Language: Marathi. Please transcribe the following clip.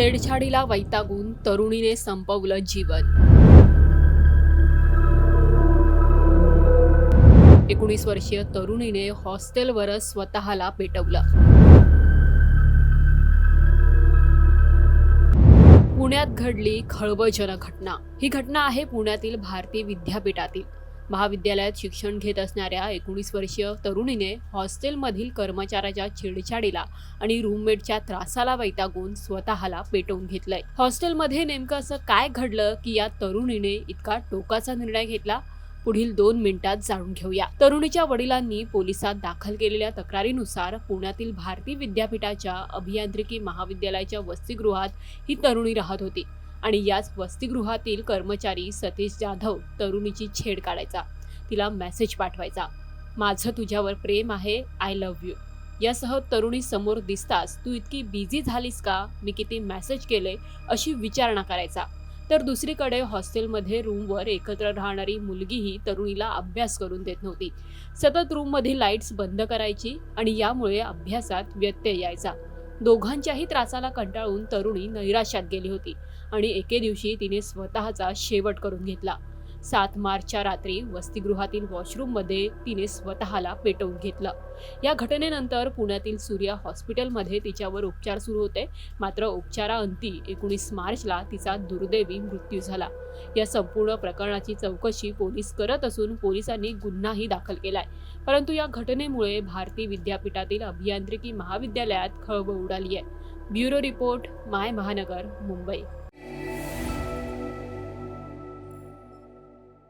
छेडछाडीला वैतागून तरुणीने संपवलं जीवन. एकोणीस वर्षीय तरुणीने हॉस्टेलवरच स्वतःला पेटवलं. पुण्यात घडली खळबळजनक घटना. ही घटना आहे पुण्यातील भारतीय विद्यापीठातील. महाविद्यालयात शिक्षण घेत असणाऱ्या एकोणीस वर्षीय तरुणीने हॉस्टेलमधील कर्मचाऱ्याच्या छेडछाडीला आणि रूममेटच्या त्रासाला वैतागून स्वतःला पेटवून घेतलंय. हॉस्टेलमध्ये नेमकं असं काय घडलं की या तरुणीने इतका टोकाचा निर्णय घेतला? पुढील दोन मिनिटात जाणून घेऊया. तरुणीच्या वडिलांनी पोलिसात दाखल केलेल्या तक्रारीनुसार पुण्यातील भारती विद्यापीठाच्या अभियांत्रिकी महाविद्यालयाच्या वसतिगृहात ही तरुणी राहत होती. आणि याच वसतिगृहातील कर्मचारी सतीश जाधव तरुणीची छेड काढायचा. तिला मेसेज पाठवायचा. माझं तुझ्यावर प्रेम आहे आय लव्ह यू यासह तरुणी समोर दिसताच तू इतकी बिझी झालीस का? मी किती मेसेज केले अशी विचारणा करायचा. तर दुसरीकडे हॉस्टेलमध्ये रूमवर एकत्र राहणारी मुलगीही तरुणीला अभ्यास करून देत नव्हती. सतत रूममधील लाईट्स बंद करायची आणि यामुळे अभ्यासात व्यत्यय यायचा. दोघांच्याही त्रासाला कंटाळून तरुणी नैराश्यात गेली होती आणि एके दिवशी तिने स्वतःचा शेवट करून घेतला. सात मार्चच्या रात्री वसतिगृहातील वॉशरूममध्ये तिने स्वतःला पेटवून घेतलं. या घटनेनंतर पुण्यातील सूर्या हॉस्पिटलमध्ये तिच्यावर उपचार सुरू होते. मात्र उपचाराअंती एकोणीस मार्चला तिचा दुर्दैवी मृत्यू झाला. या संपूर्ण प्रकरणाची चौकशी पोलीस करत असून पोलिसांनी गुन्हाही दाखल केलाय. परंतु या घटनेमुळे भारती विद्यापीठातील अभियांत्रिकी महाविद्यालयात खळबळ उडाली आहे ब्युरो रिपोर्ट माय महानगर मुंबई.